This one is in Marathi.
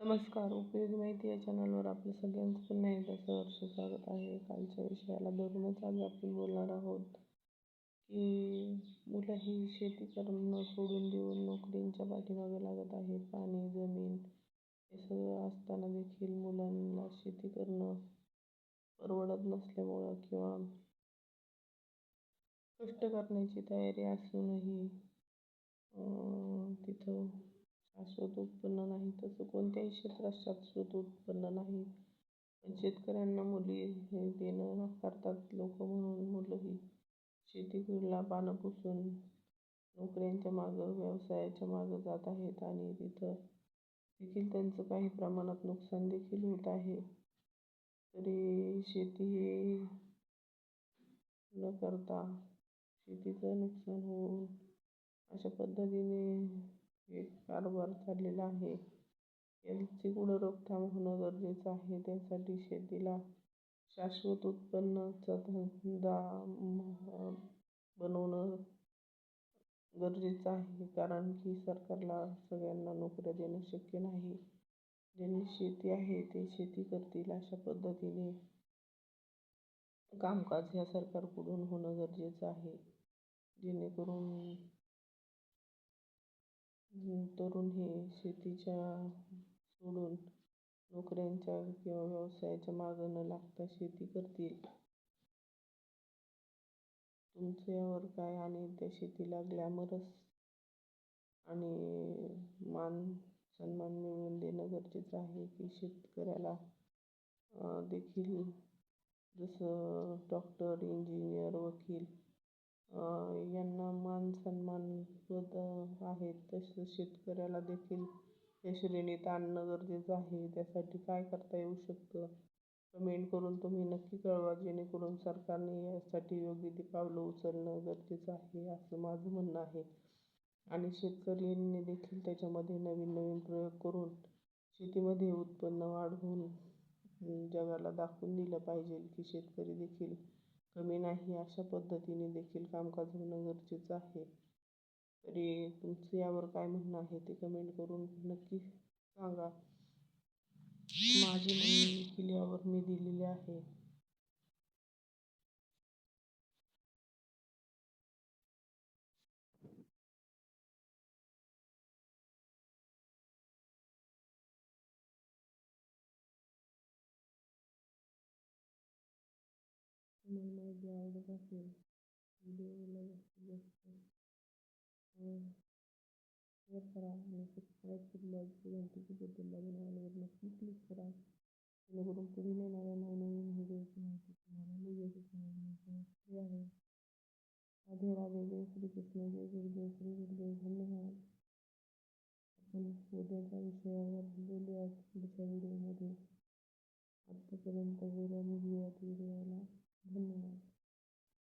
नमस्कार उपयोगी माहिती या चॅनलवर आपलं सगळ्यांचं पुन्हा एकदा सहर्ष स्वागत आहे. कालच्या विषयाला धरूनच आज आपण बोलणार आहोत की मुलं ही शेती करणं सोडून देऊन नोकरींच्या पाठीमागे लागत आहे पाणी जमीन हे सगळं असताना देखील मुलांना शेती करणं परवडत नसल्यामुळं किंवा कष्ट करण्याची तयारी असूनही तिथं शाश्वत उत्पन्न नाही तसं कोणत्याही क्षेत्रात शाश्वत उत्पन्न नाही. पण शेतकऱ्यांना मुली हे देणं नाकारतात लोक म्हणून मुलंही शेतीला पानं पुसून नोकऱ्यांच्या मागं व्यवसायाच्या मागं जात आहेत आणि तिथं देखील त्यांचं काही प्रमाणात नुकसान देखील होत आहे. तरी शेती न करता शेतीचं नुकसान होऊन अशा पद्धतीने एक कारभार चाललेला आहे. याची गुण रोकथाम होणं गरजेचं आहे. त्यासाठी शेतीला शाश्वत उत्पन्नाचा धंदा बनवणं गरजेचं आहे. कारण की सरकारला सगळ्यांना नोकऱ्या देणं शक्य नाही. ज्यांनी शेती आहे ते शेती करतील अशा पद्धतीने. कामकाज ह्या सरकारकडून होणं गरजेचं आहे. जेणेकरून तरुण हे शेतीच्या सोडून नोकऱ्यांच्या किंवा व्यवसायाच्या मागं न लागता शेती करतील. तुमचं यावर काय आणि त्या शेतीला ग्लॅमरस आणि मान सन्मान मिळवून देणं गरजेचं आहे की शेतकऱ्याला देखील जसं डॉक्टर इंजिनियर वकील यांना मान सन्मान पद आहेत. तसं शेतकऱ्याला देखील या श्रेणीत आणणं गरजेचं आहे. त्यासाठी काय करता येऊ शकतं? कमेंट करून तुम्ही नक्की कळवा. जेणेकरून सरकारने यासाठी योग्य ती पावलं उचलणं गरजेचं आहे असं माझं म्हणणं आहे. आणि शेतकऱ्यांनी देखील त्याच्यामध्ये नवीन नवीन प्रयोग करून शेतीमध्ये उत्पन्न वाढवून जगाला दाखवून दिलं पाहिजे की शेतकरी देखील कमी नाही अशा पद्धतीने देखील कामकाज होणं गरजेचं आहे. तरी तुमचं यावर काय म्हणणं आहे ते कमेंट करून नक्की सांगा. माझे म्हणणे देखील यावर मी दिलेले आहे. my geography video शेयर करा हमें सब्सक्राइब के बाद घंटी की जो बिल्ला बनाने वरना की क्लिक करा लोगों को पूरी लेना रहना उन्होंने मुझे तुम्हारे लिए जैसे तुम्हारे किया है राधे राधे जय श्री कृष्ण जय गुरु जय श्री गुरुदेव धन्यवाद अपन उद्याचा विषयावर बोलूयात पुढच्या व्हिडिओमध्ये आत्तापर्यंत वेळ व्हिडिओ व्हिडिओला the knee.